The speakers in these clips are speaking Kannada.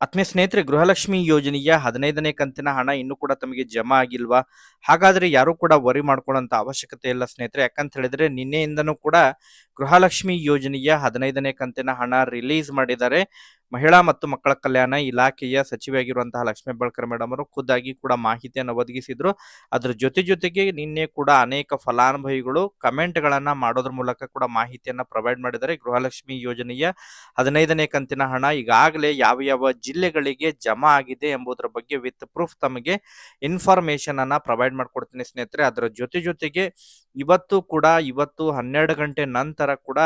ಆತ್ಮೀಯ ಸ್ನೇಹಿತರೆ, ಗೃಹಲಕ್ಷ್ಮಿ ಯೋಜನೆಯ ಹದಿನೈದನೇ ಕಂತಿನ ಹಣ ಇನ್ನೂ ಕೂಡ ತಮಗೆ ಜಮಾ ಆಗಿಲ್ವಾ? ಹಾಗಾದ್ರೆ ಯಾರು ಕೂಡ ವರಿ ಮಾಡ್ಕೊಳ್ಳೋಂತ ಅವಶ್ಯಕತೆ ಇಲ್ಲ ಸ್ನೇಹಿತರೆ. ಯಾಕಂತ ಹೇಳಿದ್ರೆ, ನಿನ್ನೆಯಿಂದನೂ ಕೂಡ ಗೃಹಲಕ್ಷ್ಮಿ ಯೋಜನೆಯ ಹದಿನೈದನೇ ಕಂತಿನ ಹಣ ರಿಲೀಸ್ ಮಾಡಿದ್ದಾರೆ. ಮಹಿಳಾ ಮತ್ತು ಮಕ್ಕಳ ಕಲ್ಯಾಣ ಇಲಾಖೆಯ ಸಚಿವೆಯಾಗಿರುವಂತಹ ಲಕ್ಷ್ಮೀ ಬಳ್ಕರ್ ಮೇಡಮ್ ಅವರು ಖುದ್ದಾಗಿ ಕೂಡ ಮಾಹಿತಿಯನ್ನು ಒದಗಿಸಿದ್ರು. ಅದರ ಜೊತೆ ಜೊತೆಗೆ ನಿನ್ನೆ ಕೂಡ ಅನೇಕ ಫಲಾನುಭವಿಗಳು ಕಮೆಂಟ್ ಗಳನ್ನ ಮಾಡೋದ್ರ ಮೂಲಕ ಕೂಡ ಮಾಹಿತಿಯನ್ನ ಪ್ರೊವೈಡ್ ಮಾಡಿದ್ದಾರೆ. ಗೃಹಲಕ್ಷ್ಮಿ ಯೋಜನೆಯ ಹದಿನೈದನೇ ಕಂತಿನ ಹಣ ಈಗಾಗಲೇ ಯಾವ ಯಾವ ಜಿಲ್ಲೆಗಳಿಗೆ ಜಮಾ ಆಗಿದೆ ಎಂಬುದರ ಬಗ್ಗೆ ವಿತ್ ಪ್ರೂಫ್ ತಮಗೆ ಇನ್ಫಾರ್ಮೇಶನ್ ಅನ್ನ ಪ್ರೊವೈಡ್ ಮಾಡ್ಕೊಡ್ತೀನಿ ಸ್ನೇಹಿತರೆ. ಅದರ ಜೊತೆ ಜೊತೆಗೆ ಇವತ್ತು ಕೂಡ, ಇವತ್ತು ಹನ್ನೆರಡು ಗಂಟೆ ನಂತರ ಕೂಡ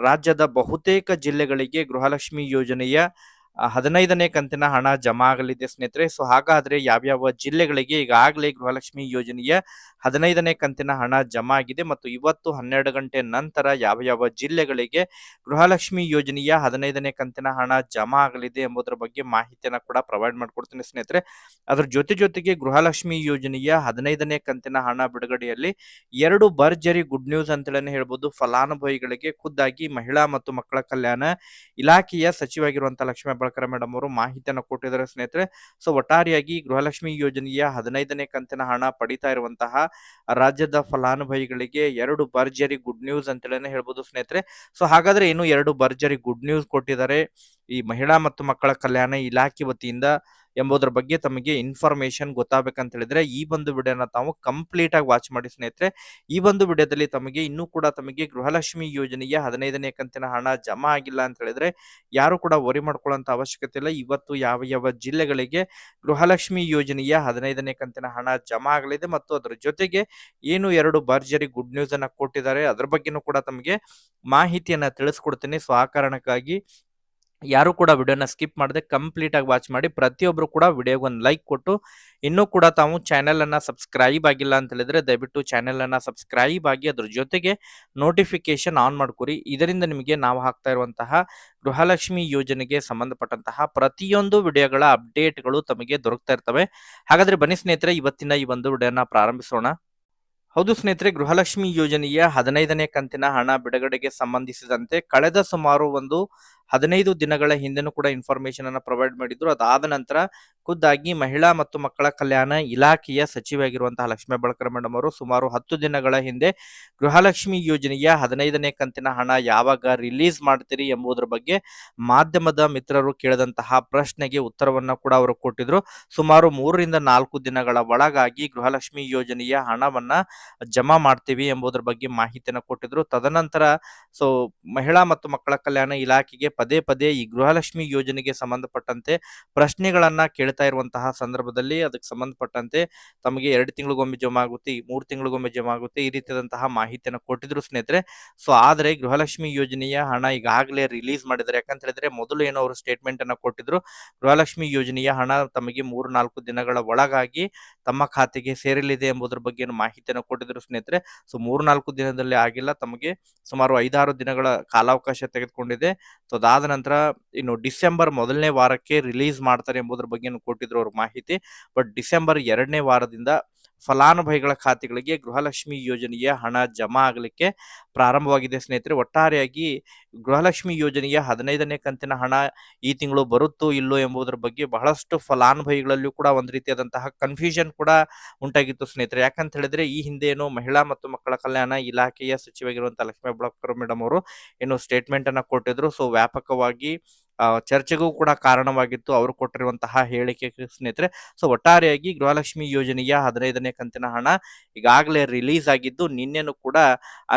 ರಾಜ್ಯದ ಬಹುತೇಕ ಜಿಲ್ಲೆಗಳಿಗೆ ಗೃಹಲಕ್ಷ್ಮಿ ಯೋಜನೆಯ ಆ, ಹದಿನೈದನೇ ಕಂತಿನ ಹಣ ಜಮಾ ಆಗಲಿದೆ ಸ್ನೇಹಿತರೆ. ಸೊ ಹಾಗಾದ್ರೆ ಯಾವ್ಯಾವ ಜಿಲ್ಲೆಗಳಿಗೆ ಈಗಾಗಲೇ ಗೃಹಲಕ್ಷ್ಮಿ ಯೋಜನೆಯ ಹದಿನೈದನೇ ಕಂತಿನ ಹಣ ಜಮಾ ಆಗಿದೆ ಮತ್ತು ಇವತ್ತು ಹನ್ನೆರಡು ಗಂಟೆ ನಂತರ ಯಾವ ಯಾವ ಜಿಲ್ಲೆಗಳಿಗೆ ಗೃಹಲಕ್ಷ್ಮಿ ಯೋಜನೆಯ ಹದಿನೈದನೇ ಕಂತಿನ ಹಣ ಜಮಾ ಆಗಲಿದೆ ಎಂಬುದರ ಬಗ್ಗೆ ಮಾಹಿತಿಯನ್ನ ಕೂಡ ಪ್ರೊವೈಡ್ ಮಾಡ್ಕೊಡ್ತೀನಿ ಸ್ನೇಹಿತರೆ. ಅದ್ರ ಜೊತೆ ಜೊತೆಗೆ ಗೃಹಲಕ್ಷ್ಮಿ ಯೋಜನೆಯ ಹದಿನೈದನೇ ಕಂತಿನ ಹಣ ಬಿಡುಗಡೆಯಲ್ಲಿ ಎರಡು ಭರ್ಜರಿ ಗುಡ್ ನ್ಯೂಸ್ ಅಂತೇಳಿ ಹೇಳ್ಬೋದು. ಫಲಾನುಭವಿಗಳಿಗೆ ಖುದ್ದಾಗಿ ಮಹಿಳಾ ಮತ್ತು ಮಕ್ಕಳ ಕಲ್ಯಾಣ ಇಲಾಖೆಯ ಸಚಿವಾಗಿರುವಂತಹ ಲಕ್ಷ್ಮೀ ಬಳಕರ ಮೇಡಮ್ ಅವರು ಮಾಹಿತಿಯನ್ನು ಕೊಟ್ಟಿದ್ದಾರೆ ಸ್ನೇಹಿತರೆ. ಸೊ ಒಟ್ಟಾರೆಯಾಗಿ ಗೃಹಲಕ್ಷ್ಮಿ ಯೋಜನೆಯ ಹದಿನೈದನೇ ಕಂತಿನ ಹಣ ಪಡಿತಾ ಇರುವಂತಹ ರಾಜ್ಯದ ಫಲಾನುಭವಿಗಳಿಗೆ ಎರಡು ಭರ್ಜರಿ ಗುಡ್ ನ್ಯೂಸ್ ಅಂತೇಳಿ ಹೇಳ್ಬೋದು ಸ್ನೇಹಿತರೆ. ಸೊ ಹಾಗಾದ್ರೆ ಇನ್ನು ಎರಡು ಭರ್ಜರಿ ಗುಡ್ ನ್ಯೂಸ್ ಕೊಟ್ಟಿದ್ದಾರೆ ಈ ಮಹಿಳಾ ಮತ್ತು ಮಕ್ಕಳ ಕಲ್ಯಾಣ ಇಲಾಖೆ ವತಿಯಿಂದ. ಎಂಬುದರ ಬಗ್ಗೆ ತಮಗೆ ಇನ್ಫಾರ್ಮೇಶನ್ ಗೊತ್ತಾಗಬೇಕಂತ ಹೇಳಿದ್ರೆ ಈ ಒಂದು ವಿಡಿಯೋನ ತಾವು ಕಂಪ್ಲೀಟ್ ಆಗಿ ವಾಚ್ ಮಾಡಿ ಸ್ನೇಹಿತರೆ. ಈ ಒಂದು ವಿಡಿಯೋದಲ್ಲಿ ತಮಗೆ ಇನ್ನೂ ಕೂಡ ತಮಗೆ ಗೃಹಲಕ್ಷ್ಮಿ ಯೋಜನೆಯ ಹದಿನೈದನೇ ಕಂತಿನ ಹಣ ಜಮಾ ಆಗಿಲ್ಲ ಅಂತ ಹೇಳಿದ್ರೆ ಯಾರು ಕೂಡ ವರಿ ಮಾಡ್ಕೊಳ್ಳೋಂಥ ಅವಶ್ಯಕತೆ ಇಲ್ಲ. ಇವತ್ತು ಯಾವ ಯಾವ ಜಿಲ್ಲೆಗಳಿಗೆ ಗೃಹಲಕ್ಷ್ಮಿ ಯೋಜನೆಯ ಹದಿನೈದನೇ ಕಂತಿನ ಹಣ ಜಮಾ ಆಗಲಿದೆ ಮತ್ತು ಅದರ ಜೊತೆಗೆ ಏನು ಎರಡು ಭರ್ಜರಿ ಗುಡ್ ನ್ಯೂಸ್ ಅನ್ನ ಕೊಟ್ಟಿದ್ದಾರೆ, ಅದ್ರ ಬಗ್ಗೆನೂ ಕೂಡ ತಮಗೆ ಮಾಹಿತಿಯನ್ನ ತಿಳಿಸ್ಕೊಡ್ತೀನಿ. ಸೊ ಯಾರು ಕೂಡ ವಿಡಿಯೋನ ಸ್ಕಿಪ್ ಮಾಡದೆ ಕಂಪ್ಲೀಟ್ ಆಗಿ ವಾಚ್ ಮಾಡಿ. ಪ್ರತಿಯೊಬ್ರು ಕೂಡ ವಿಡಿಯೋಗೆ ಒಂದು ಲೈಕ್ ಕೊಟ್ಟು, ಇನ್ನೂ ಕೂಡ ತಾವು ಚಾನೆಲ್ ಅನ್ನ ಸಬ್ಸ್ಕ್ರೈಬ್ ಆಗಿಲ್ಲ ಅಂತ ಹೇಳಿದ್ರೆ ದಯವಿಟ್ಟು ಚಾನೆಲ್ ಅನ್ನ ಸಬ್ಸ್ಕ್ರೈಬ್ ಆಗಿ ಅದ್ರ ಜೊತೆಗೆ ನೋಟಿಫಿಕೇಶನ್ ಆನ್ ಮಾಡ್ಕೊರಿ. ಇದರಿಂದ ನಿಮಗೆ ನಾವು ಹಾಕ್ತಾ ಇರುವಂತಹ ಗೃಹಲಕ್ಷ್ಮಿ ಯೋಜನೆಗೆ ಸಂಬಂಧಪಟ್ಟಂತಹ ಪ್ರತಿಯೊಂದು ವಿಡಿಯೋಗಳ ಅಪ್ಡೇಟ್ಗಳು ತಮಗೆ ದೊರಕ್ತಾ ಇರ್ತವೆ. ಹಾಗಾದ್ರೆ ಬನ್ನಿ ಸ್ನೇಹಿತರೆ, ಇವತ್ತಿನ ಈ ಒಂದು ವಿಡಿಯೋನ ಪ್ರಾರಂಭಿಸೋಣ. ಹೌದು ಸ್ನೇಹಿತರೆ, ಗೃಹಲಕ್ಷ್ಮಿ ಯೋಜನೆಯ ಹದಿನೈದನೇ ಕಂತಿನ ಹಣ ಬಿಡುಗಡೆಗೆ ಸಂಬಂಧಿಸಿದಂತೆ ಕಳೆದ ಸುಮಾರು ಒಂದು ಹದಿನೈದು ದಿನಗಳ ಹಿಂದೆನೂ ಕೂಡ ಇನ್ಫಾರ್ಮೇಶನ್ ಅನ್ನ ಪ್ರೊವೈಡ್ ಮಾಡಿದ್ರು. ಅದಾದ ನಂತರ ಖುದ್ದಾಗಿ ಮಹಿಳಾ ಮತ್ತು ಮಕ್ಕಳ ಕಲ್ಯಾಣ ಇಲಾಖೆಯ ಸಚಿವೆಯಾಗಿರುವಂತಹ ಲಕ್ಷ್ಮೀ ಬಳಕರ್ ಮೇಡಮ್ ಅವರು ಸುಮಾರು ಹತ್ತು ದಿನಗಳ ಹಿಂದೆ ಗೃಹಲಕ್ಷ್ಮಿ ಯೋಜನೆಯ ಹದಿನೈದನೇ ಕಂತಿನ ಹಣ ಯಾವಾಗ ರಿಲೀಸ್ ಮಾಡ್ತೀರಿ ಎಂಬುದರ ಬಗ್ಗೆ ಮಾಧ್ಯಮದ ಮಿತ್ರರು ಕೇಳಿದಂತಹ ಪ್ರಶ್ನೆಗೆ ಉತ್ತರವನ್ನ ಕೂಡ ಅವರು ಕೊಟ್ಟಿದ್ರು. ಸುಮಾರು ಮೂರರಿಂದ ನಾಲ್ಕು ದಿನಗಳ ಒಳಗಾಗಿ ಗೃಹಲಕ್ಷ್ಮಿ ಯೋಜನೆಯ ಹಣವನ್ನ ಜಮಾ ಮಾಡ್ತೀವಿ ಎಂಬುದರ ಬಗ್ಗೆ ಮಾಹಿತಿಯನ್ನು ಕೊಟ್ಟಿದ್ರು. ತದನಂತರ ಸೊ ಮಹಿಳಾ ಮತ್ತು ಮಕ್ಕಳ ಕಲ್ಯಾಣ ಇಲಾಖೆಗೆ ಪದೇ ಪದೇ ಈ ಗೃಹಲಕ್ಷ್ಮಿ ಯೋಜನೆಗೆ ಸಂಬಂಧಪಟ್ಟಂತೆ ಪ್ರಶ್ನೆಗಳನ್ನ ಕೇಳ್ತಾ ಇರುವಂತಹ ಸಂದರ್ಭದಲ್ಲಿ ಅದಕ್ಕೆ ಸಂಬಂಧಪಟ್ಟಂತೆ ತಮಗೆ ಎರಡು ತಿಂಗಳಿಗೊಮ್ಮೆ ಜಮಾ ಆಗುತ್ತೆ ಮೂರು ತಿಂಗಳಿಗೊಮ್ಮೆ ಜಮಾ ಆಗುತ್ತೆ, ಈ ರೀತಿಯಾದಂತಹ ಮಾಹಿತಿಯನ್ನು ಕೊಟ್ಟಿದ್ರು ಸ್ನೇಹಿತರೆ. ಸೊ ಆದ್ರೆ ಗೃಹಲಕ್ಷ್ಮಿ ಯೋಜನೆಯ ಹಣ ಈಗಾಗಲೇ ರಿಲೀಸ್ ಮಾಡಿದ್ದಾರೆ. ಯಾಕಂತ ಹೇಳಿದ್ರೆ ಮೊದಲು ಏನೋ ಅವರು ಸ್ಟೇಟ್ಮೆಂಟ್ ಅನ್ನ ಕೊಟ್ಟಿದ್ರು, ಗೃಹಲಕ್ಷ್ಮಿ ಯೋಜನೆಯ ಹಣ ತಮಗೆ ಮೂರು ನಾಲ್ಕು ದಿನಗಳ ಒಳಗಾಗಿ ತಮ್ಮ ಖಾತೆಗೆ ಸೇರಲಿದೆ ಎಂಬುದರ ಬಗ್ಗೆ ಮಾಹಿತಿಯನ್ನು ಕೊಟ್ಟಿದ್ರು ಸ್ನೇಹಿತರೆ. ಸೊ ಮೂರು ನಾಲ್ಕು ದಿನದಲ್ಲಿ ಆಗಿಲ್ಲ, ತಮಗೆ ಸುಮಾರು ಐದಾರು ದಿನಗಳ ಕಾಲಾವಕಾಶ ತೆಗೆದುಕೊಂಡಿದೆ. ಸೊ ಅದಾದ ನಂತರ ಇನ್ನು ಡಿಸೆಂಬರ್ ಮೊದಲನೇ ವಾರಕ್ಕೆ ರಿಲೀಸ್ ಮಾಡ್ತಾರೆ ಎಂಬುದರ ಬಗ್ಗೆ ಕೊಟ್ಟಿದ್ರು ಅವ್ರ ಮಾಹಿತಿ. ಬಟ್ ಡಿಸೆಂಬರ್ ಎರಡನೇ ವಾರದಿಂದ ಫಲಾನುಭವಿಗಳ ಖಾತೆಗಳಿಗೆ ಗೃಹಲಕ್ಷ್ಮಿ ಯೋಜನೆಯ ಹಣ ಜಮಾ ಆಗಲಿಕ್ಕೆ ಪ್ರಾರಂಭವಾಗಿದೆ. ಸ್ನೇಹಿತರೆ, ಒಟ್ಟಾರೆಯಾಗಿ ಗೃಹಲಕ್ಷ್ಮಿ ಯೋಜನೆಯ ಹದಿನೈದನೇ ಕಂತಿನ ಹಣ ಈ ತಿಂಗಳು ಬರುತ್ತೋ ಇಲ್ಲೋ ಎಂಬುದರ ಬಗ್ಗೆ ಬಹಳಷ್ಟು ಫಲಾನುಭವಿಗಳಲ್ಲೂ ಕೂಡ ಒಂದು ರೀತಿಯಾದಂತಹ ಕನ್ಫ್ಯೂಷನ್ ಕೂಡ ಉಂಟಾಗಿತ್ತು ಸ್ನೇಹಿತರೆ. ಯಾಕಂತ ಹೇಳಿದ್ರೆ, ಈ ಹಿಂದೆ ಏನು ಮಹಿಳಾ ಮತ್ತು ಮಕ್ಕಳ ಕಲ್ಯಾಣ ಇಲಾಖೆಯ ಸಚಿವರಾಗಿರುವಂತಹ ಲಕ್ಷ್ಮೀ ಬಳಕರ್ ಮೇಡಮ್ ಅವರು ಏನು ಸ್ಟೇಟ್ಮೆಂಟ್ ಅನ್ನ ಕೊಟ್ಟಿದ್ರು. ಸೊ ವ್ಯಾಪಕವಾಗಿ ಚರ್ಚೆಗೂ ಕೂಡ ಕಾರಣವಾಗಿತ್ತು. ಅವರು ಕೊಟ್ಟಿರುವಂತಹ ಹೇಳಿಕೆ ಸ್ನೇಹಿತರೆ ಸೊ ಒಟ್ಟಾರೆಯಾಗಿ ಗೃಹಲಕ್ಷ್ಮಿ ಯೋಜನೆಯ ಹದಿನೈದನೇ ಕಂತಿನ ಹಣ ಈಗಾಗಲೇ ರಿಲೀಸ್ ಆಗಿದ್ದು ನಿನ್ನೆನೂ ಕೂಡ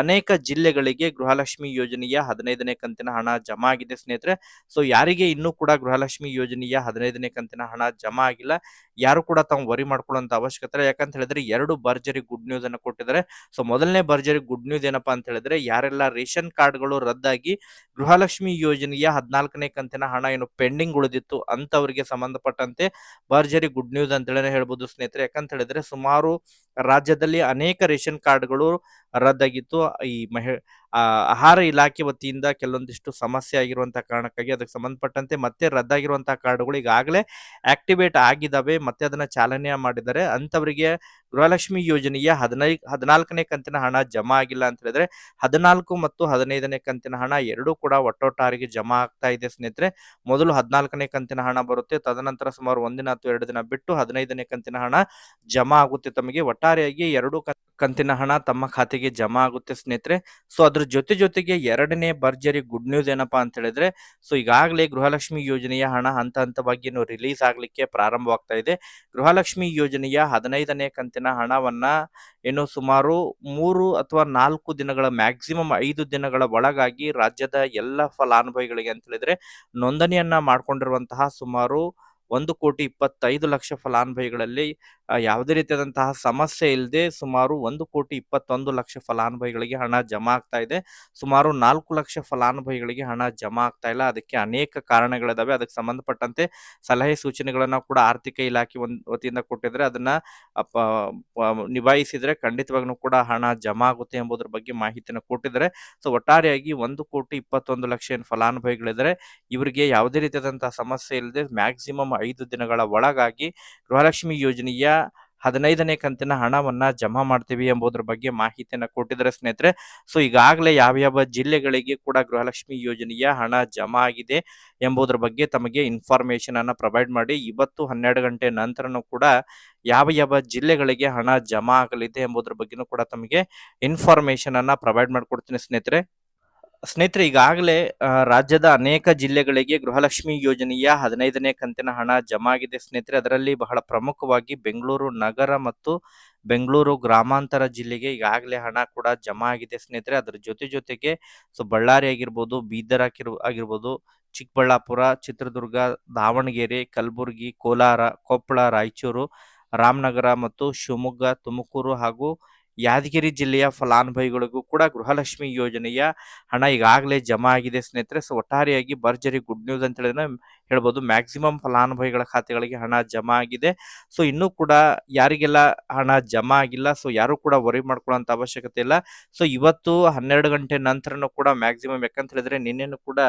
ಅನೇಕ ಜಿಲ್ಲೆಗಳಿಗೆ ಗೃಹಲಕ್ಷ್ಮಿ ಯೋಜನೆಯ ಹದಿನೈದನೇ ಕಂತಿನ ಹಣ ಜಮಾ ಆಗಿದೆ ಸ್ನೇಹಿತರೆ. ಸೊ ಯಾರಿಗೆ ಇನ್ನೂ ಕೂಡ ಗೃಹಲಕ್ಷ್ಮಿ ಯೋಜನೆಯ ಹದಿನೈದನೇ ಕಂತಿನ ಹಣ ಜಮಾ ಆಗಿಲ್ಲ, ಯಾರು ಕೂಡ ತಾವು ವರಿ ಮಾಡ್ಕೊಳ್ಳುವಂತ ಅವಶ್ಯಕತೆ ಯಾಕಂತ ಹೇಳಿದ್ರೆ ಎರಡು ಭರ್ಜರಿ ಗುಡ್ ನ್ಯೂಸ್ ಅನ್ನು ಕೊಟ್ಟಿದ್ದಾರೆ. ಸೊ ಮೊದಲನೇ ಭರ್ಜರಿ ಗುಡ್ ನ್ಯೂಸ್ ಏನಪ್ಪಾ ಅಂತ ಹೇಳಿದ್ರೆ, ಯಾರೆಲ್ಲ ರೇಷನ್ ಕಾರ್ಡ್ಗಳು ರದ್ದಾಗಿ ಗೃಹಲಕ್ಷ್ಮಿ ಯೋಜನೆಯ ಹದಿನಾಲ್ಕನೇ ಕಂತಿನ ಹಣ ಏನು ಪೆಂಡಿಂಗ್ ಉಳಿದಿತ್ತು ಅಂತವರಿಗೆ ಸಂಬಂಧಪಟ್ಟಂತೆ ಭರ್ಜರಿ ಗುಡ್ ನ್ಯೂಸ್ ಅಂತೇಳಿ ಹೇಳ್ಬೋದು ಸ್ನೇಹಿತರೆ. ಯಾಕಂತ ಹೇಳಿದ್ರೆ ಸುಮಾರು ರಾಜ್ಯದಲ್ಲಿ ಅನೇಕ ರೇಷನ್ ಕಾರ್ಡ್ಗಳು ರದ್ದಾಗಿತ್ತು. ಈ ಮಹಿ ಆಹಾರ ಇಲಾಖೆ ವತಿಯಿಂದ ಕೆಲವೊಂದಿಷ್ಟು ಸಮಸ್ಯೆ ಆಗಿರುವಂತಹ ಕಾರಣಕ್ಕಾಗಿ ಅದಕ್ಕೆ ಸಂಬಂಧಪಟ್ಟಂತೆ ಮತ್ತೆ ರದ್ದಾಗಿರುವಂತಹ ಕಾರ್ಡ್ಗಳು ಈಗಾಗಲೇ ಆಕ್ಟಿವೇಟ್ ಆಗಿದ್ದಾವೆ ಮತ್ತೆ ಅದನ್ನ ಚಾಲನೆ ಮಾಡಿದ್ದಾರೆ ಅಂತವರಿಗೆ ಗೃಹಲಕ್ಷ್ಮಿ ಯೋಜನೆಯ ಹದಿನೈ, ಹದಿನಾಲ್ಕನೇ ಕಂತಿನ ಹಣ ಜಮಾ ಆಗಿಲ್ಲ ಅಂತ ಹೇಳಿದ್ರೆ ಹದಿನಾಲ್ಕು ಮತ್ತು ಹದಿನೈದನೇ ಕಂತಿನ ಹಣ ಎರಡೂ ಕೂಡ ಒಟ್ಟೊಟ್ಟಾರಿಗೆ ಜಮಾ ಆಗ್ತಾ ಇದೆ ಸ್ನೇಹಿತರೆ. ಮೊದಲು ಹದಿನಾಲ್ಕನೇ ಕಂತಿನ ಹಣ ಬರುತ್ತೆ. ತದನಂತರ ಸುಮಾರು ಒಂದಿನ ಅಥವಾ ಎರಡು ದಿನ ಬಿಟ್ಟು ಹದಿನೈದನೇ ಕಂತಿನ ಹಣ ಜಮಾ ಆಗುತ್ತೆ. ತಮಗೆ ಒಟ್ಟಾರೆಯಾಗಿ ಎರಡು ಕಂತಿನ ಹಣ ತಮ್ಮ ಖಾತೆಗೆ ಜಮಾ ಆಗುತ್ತೆ ಸ್ನೇಹಿತರೆ. ಸೊ, ಅದ್ರ ಜೊತೆ ಜೊತೆಗೆ ಎರಡನೇ ಭರ್ಜರಿ ಗುಡ್ ನ್ಯೂಸ್ ಏನಪ್ಪಾ ಅಂತ ಹೇಳಿದ್ರೆ ಸೊ ಈಗಾಗಲೇ ಗೃಹಲಕ್ಷ್ಮಿ ಯೋಜನೆಯ ಹಣ ಹಂತ ಹಂತವಾಗಿ ರಿಲೀಸ್ ಆಗ್ಲಿಕ್ಕೆ ಪ್ರಾರಂಭವಾಗ್ತಾ ಇದೆ. ಗೃಹಲಕ್ಷ್ಮಿ ಯೋಜನೆಯ ಹದಿನೈದನೇ ಕಂತಿನ ಹಣವನ್ನ ಏನು ಸುಮಾರು ಮೂರು ಅಥವಾ ನಾಲ್ಕು ದಿನಗಳ ಮ್ಯಾಕ್ಸಿಮಮ್ ಐದು ದಿನಗಳ ಒಳಗಾಗಿ ರಾಜ್ಯದ ಎಲ್ಲ ಫಲಾನುಭವಿಗಳಿಗೆ ಅಂತ ಹೇಳಿದ್ರೆ, ನೋಂದಣಿಯನ್ನ ಮಾಡ್ಕೊಂಡಿರುವಂತಹ ಸುಮಾರು ಒಂದು ಕೋಟಿ ಇಪ್ಪತ್ತೈದು ಲಕ್ಷ ಫಲಾನುಭವಿಗಳಲ್ಲಿ ಯಾವುದೇ ರೀತಿಯಾದಂತಹ ಸಮಸ್ಯೆ ಇಲ್ಲದೆ ಸುಮಾರು ಒಂದು ಕೋಟಿ ಇಪ್ಪತ್ತೊಂದು ಲಕ್ಷ ಫಲಾನುಭವಿಗಳಿಗೆ ಹಣ ಜಮಾ ಆಗ್ತಾ ಇದೆ. ಸುಮಾರು ನಾಲ್ಕು ಲಕ್ಷ ಫಲಾನುಭವಿಗಳಿಗೆ ಹಣ ಜಮಾ ಆಗ್ತಾ ಇಲ್ಲ. ಅದಕ್ಕೆ ಅನೇಕ ಕಾರಣಗಳಿದಾವೆ. ಅದಕ್ಕೆ ಸಂಬಂಧಪಟ್ಟಂತೆ ಸಲಹೆ ಸೂಚನೆಗಳನ್ನ ಕೂಡ ಆರ್ಥಿಕ ಇಲಾಖೆ ಒಂದ್ ವತಿಯಿಂದ ಕೊಟ್ಟಿದ್ರೆ ಅದನ್ನ ನಿಭಾಯಿಸಿದ್ರೆ ಖಂಡಿತವಾಗ್ಲೂ ಕೂಡ ಹಣ ಜಮಾ ಆಗುತ್ತೆ ಎಂಬುದರ ಬಗ್ಗೆ ಮಾಹಿತಿಯನ್ನು ಕೊಟ್ಟಿದ್ದಾರೆ. ಸೊ, ಒಟ್ಟಾರೆಯಾಗಿ ಒಂದು ಕೋಟಿ ಇಪ್ಪತ್ತೊಂದು ಲಕ್ಷ ಏನು ಫಲಾನುಭವಿಗಳಿದ್ರೆ, ಇವರಿಗೆ ಯಾವುದೇ ರೀತಿಯಾದಂತಹ ಸಮಸ್ಯೆ ಇಲ್ಲದೆ ಮ್ಯಾಕ್ಸಿಮಮ್ ಐದು ದಿನಗಳ ಒಳಗಾಗಿ ಗೃಹಲಕ್ಷ್ಮಿ ಯೋಜನೆಯ ಹದಿನೈದನೇ ಕಂತಿನ ಹಣವನ್ನ ಜಮಾ ಮಾಡ್ತೀವಿ ಎಂಬುದರ ಬಗ್ಗೆ ಮಾಹಿತಿಯನ್ನ ಕೊಟ್ಟಿದ್ದಾರೆ ಸ್ನೇಹಿತರೆ. ಸೊ ಈಗಾಗಲೇ ಯಾವ ಜಿಲ್ಲೆಗಳಿಗೆ ಕೂಡ ಗೃಹಲಕ್ಷ್ಮಿ ಯೋಜನೆಯ ಹಣ ಜಮಾ ಆಗಿದೆ ಎಂಬುದರ ಬಗ್ಗೆ ತಮಗೆ ಇನ್ಫಾರ್ಮೇಶನ್ ಅನ್ನ ಪ್ರೊವೈಡ್ ಮಾಡಿ. ಇವತ್ತು ಹನ್ನೆರಡು ಗಂಟೆ ನಂತರನೂ ಕೂಡ ಯಾವ ಯಾವ ಜಿಲ್ಲೆಗಳಿಗೆ ಹಣ ಜಮಾ ಆಗಲಿದೆ ಎಂಬುದರ ಬಗ್ಗೆನೂ ಕೂಡ ತಮಗೆ ಇನ್ಫಾರ್ಮೇಶನ್ ಅನ್ನ ಪ್ರೊವೈಡ್ ಮಾಡಿಕೊಡ್ತೀನಿ ಸ್ನೇಹಿತರೆ. ಸ್ನೇಹಿತರೆ, ಈಗಾಗಲೇ ರಾಜ್ಯದ ಅನೇಕ ಜಿಲ್ಲೆಗಳಿಗೆ ಗೃಹಲಕ್ಷ್ಮಿ ಯೋಜನೆಯ ಹದಿನೈದನೇ ಕಂತಿನ ಹಣ ಜಮಾ ಆಗಿದೆ ಸ್ನೇಹಿತರೆ, ಅದರಲ್ಲಿ ಬಹಳ ಪ್ರಮುಖವಾಗಿ ಬೆಂಗಳೂರು ನಗರ ಮತ್ತು ಬೆಂಗಳೂರು ಗ್ರಾಮಾಂತರ ಜಿಲ್ಲೆಗೆ ಈಗಾಗಲೇ ಹಣ ಕೂಡ ಜಮಾ ಆಗಿದೆ. ಸ್ನೇಹಿತರೆ, ಅದರ ಜೊತೆ ಜೊತೆಗೆ ಸೊ, ಬಳ್ಳಾರಿ ಆಗಿರ್ಬೋದು, ಬೀದರ್ ಆಗಿರ್ ಆಗಿರ್ಬೋದು, ಚಿಕ್ಕಬಳ್ಳಾಪುರ, ಚಿತ್ರದುರ್ಗ, ದಾವಣಗೆರೆ, ಕಲಬುರಗಿ, ಕೋಲಾರ, ಕೊಪ್ಪಳ, ರಾಯಚೂರು, ರಾಮನಗರ ಮತ್ತು ಶಿವಮೊಗ್ಗ, ತುಮಕೂರು ಹಾಗೂ ಯಾದಗಿರಿ ಜಿಲ್ಲೆಯ ಫಲಾನುಭವಿಗಳಿಗೂ ಕೂಡ ಗೃಹಲಕ್ಷ್ಮಿ ಯೋಜನೆಯ ಹಣ ಈಗಾಗಲೇ ಜಮಾ ಆಗಿದೆ ಸ್ನೇಹಿತರೆ. ಸೊ, ಒಟ್ಟಾರೆಯಾಗಿ ಭರ್ಜರಿ ಗುಡ್ ನ್ಯೂಸ್ ಅಂತ ಹೇಳಿದ್ರೆ ಹೇಳ್ಬೋದು. ಮ್ಯಾಕ್ಸಿಮಮ್ ಫಲಾನುಭವಿಗಳ ಖಾತೆಗಳಿಗೆ ಹಣ ಜಮಾ ಆಗಿದೆ. ಸೊ ಇನ್ನೂ ಕೂಡ ಯಾರಿಗೆಲ್ಲ ಹಣ ಜಮಾ ಆಗಿಲ್ಲ ಸೊ ಯಾರು ಕೂಡ ವರಿ ಮಾಡ್ಕೊಳ್ಳೋಂಥ ಅವಶ್ಯಕತೆ ಇಲ್ಲ. ಸೊ ಇವತ್ತು ಹನ್ನೆರಡು ಗಂಟೆ ನಂತರನೂ ಕೂಡ ಮ್ಯಾಕ್ಸಿಮಮ್ ಯಾಕಂತ ಹೇಳಿದ್ರೆ, ನಿನ್ನೆನೂ ಕೂಡ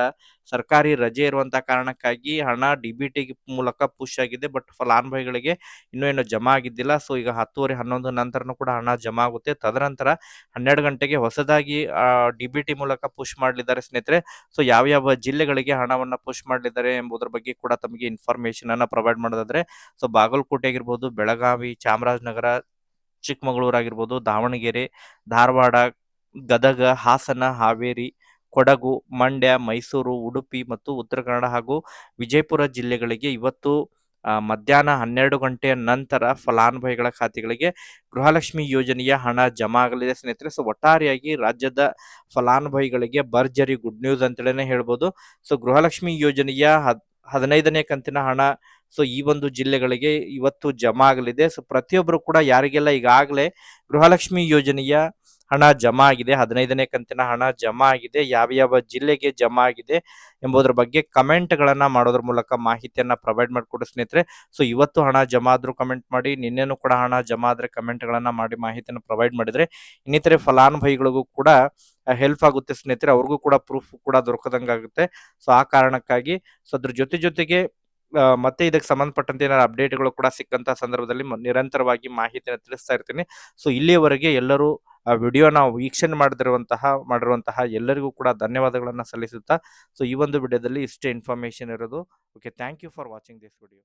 ಸರ್ಕಾರಿ ರಜೆ ಇರುವಂತಹ ಕಾರಣಕ್ಕಾಗಿ ಹಣ ಡಿ ಬಿ ಟಿ ಮೂಲಕ ಪುಷ್ ಆಗಿದೆ ಬಟ್ ಫಲಾನುಭವಿಗಳಿಗೆ ಇನ್ನೂ ಏನು ಜಮಾ ಆಗಿದ್ದಿಲ್ಲ. ಸೊ ಈಗ ಹತ್ತುವರೆ, ಹನ್ನೊಂದು ನಂತರನೂ ಕೂಡ ಹಣ ಜಮಾ ಆಗುತ್ತೆ. ತದನಂತರ ಹನ್ನೆರಡು ಗಂಟೆಗೆ ಹೊಸದಾಗಿ ಡಿ ಬಿ ಟಿ ಮೂಲಕ ಪುಷ್ ಮಾಡಲಿದ್ದಾರೆ ಸ್ನೇಹಿತರೆ. ಸೊ ಯಾವ ಯಾವ ಜಿಲ್ಲೆಗಳಿಗೆ ಹಣವನ್ನು ಪುಷ್ ಮಾಡಲಿದ್ದಾರೆ ಎಂಬುದರ ಬಗ್ಗೆ ಕೂಡ ತಮಗೆ ಇನ್ಫಾರ್ಮೇಶನ್ ಅನ್ನ ಪ್ರೊವೈಡ್ ಮಾಡೋದಾದ್ರೆ ಸೊ ಬಾಗಲಕೋಟೆ ಆಗಿರ್ಬೋದು, ಬೆಳಗಾವಿ, ಚಾಮರಾಜನಗರ ಚಿಕ್ಕಮಗಳೂರು ಆಗಿರ್ಬೋದು ದಾವಣಗೆರೆ, ಧಾರವಾಡ, ಗದಗ, ಹಾಸನ, ಹಾವೇರಿ, ಕೊಡಗು, ಮಂಡ್ಯ, ಮೈಸೂರು, ಉಡುಪಿ ಮತ್ತು ಉತ್ತರ ಕನ್ನಡ ಹಾಗೂ ವಿಜಯಪುರ ಜಿಲ್ಲೆಗಳಿಗೆ ಇವತ್ತು ಮಧ್ಯಾಹ್ನ ಹನ್ನೆರಡು ಗಂಟೆಯ ನಂತರ ಫಲಾನುಭವಿಗಳ ಖಾತೆಗಳಿಗೆ ಗೃಹಲಕ್ಷ್ಮಿ ಯೋಜನೆಯ ಹಣ ಜಮಾ ಆಗಲಿದೆ ಸ್ನೇಹಿತರೆ. ಸೊ ಒಟ್ಟಾರೆಯಾಗಿ ರಾಜ್ಯದ ಫಲಾನುಭವಿಗಳಿಗೆ ಭರ್ಜರಿ ಗುಡ್ ನ್ಯೂಸ್ ಅಂತೇಳಿನೇ ಹೇಳ್ಬೋದು. ಸೊ ಗೃಹಲಕ್ಷ್ಮಿ ಯೋಜನೆಯ ಹದಿನೈದನೇ ಕಂತಿನ ಹಣ. ಸೊ ಈ ಒಂದು ಜಿಲ್ಲೆಗಳಿಗೆ ಇವತ್ತು ಜಮಾ ಆಗಲಿದೆ. ಸೊ ಪ್ರತಿಯೊಬ್ಬರು ಕೂಡ ಯಾರಿಗೆಲ್ಲ ಈಗಾಗಲೇ ಗೃಹಲಕ್ಷ್ಮಿ ಯೋಜನೆಯ ಹಣ ಜಮಾ ಆಗಿದೆ. ಹದಿನೈದನೇ ಕಂತಿನ ಹಣ ಜಮಾ ಆಗಿದೆ. ಯಾವ ಯಾವ ಜಿಲ್ಲೆಗೆ ಜಮಾ ಆಗಿದೆ ಎಂಬುದರ ಬಗ್ಗೆ ಕಮೆಂಟ್ ಗಳನ್ನ ಮಾಡೋದ್ರ ಮೂಲಕ ಮಾಹಿತಿಯನ್ನ ಪ್ರೊವೈಡ್ ಮಾಡಿಕೊಡು ಸ್ನೇಹಿತರೆ. ಸೊ ಇವತ್ತು ಹಣ ಜಮಾ ಆದ್ರೂ ಕಮೆಂಟ್ ಮಾಡಿ, ನಿನ್ನೆನೂ ಕೂಡ ಹಣ ಜಮಾ ಆದ್ರೆ ಕಮೆಂಟ್ ಗಳನ್ನ ಮಾಡಿ ಮಾಹಿತಿಯನ್ನು ಪ್ರೊವೈಡ್ ಮಾಡಿದ್ರೆ ಇನ್ನಿತರೆ ಫಲಾನುಭವಿಗಳಿಗೂ ಕೂಡ ಹೆಲ್ಪ್ ಆಗುತ್ತೆ ಸ್ನೇಹಿತರೆ. ಅವ್ರಿಗೂ ಕೂಡ ಪ್ರೂಫ್ ಕೂಡ ದೊರಕದಂಗಾಗುತ್ತೆ. ಸೊ ಆ ಕಾರಣಕ್ಕಾಗಿ ಸೊ ಅದ್ರ ಜೊತೆ ಜೊತೆಗೆ ಮತ್ತೆ ಇದಕ್ಕೆ ಸಂಬಂಧಪಟ್ಟಂತೆ ಏನಾದ್ರು ಅಪ್ಡೇಟ್ಗಳು ಕೂಡ ಸಿಕ್ಕಂತ ಸಂದರ್ಭದಲ್ಲಿ ನಿರಂತರವಾಗಿ ಮಾಹಿತಿಯನ್ನು ತಿಳಿಸ್ತಾ ಇರ್ತೀನಿ. ಸೊ ಇಲ್ಲಿಯವರೆಗೆ ಎಲ್ಲರೂ ಆ ವಿಡಿಯೋನ ವೀಕ್ಷಣೆ ಮಾಡಿದಿರುವಂತಹ, ಮಾಡಿರುವಂತಹ ಎಲ್ಲರಿಗೂ ಕೂಡ ಧನ್ಯವಾದಗಳನ್ನು ಸಲ್ಲಿಸುತ್ತಾ ಸೊ ಈ ಒಂದು ವಿಡಿಯೋದಲ್ಲಿ ಇಷ್ಟೇ ಇನ್ಫಾರ್ಮೇಷನ್ ಇರೋದು. Okay thank you for watching this video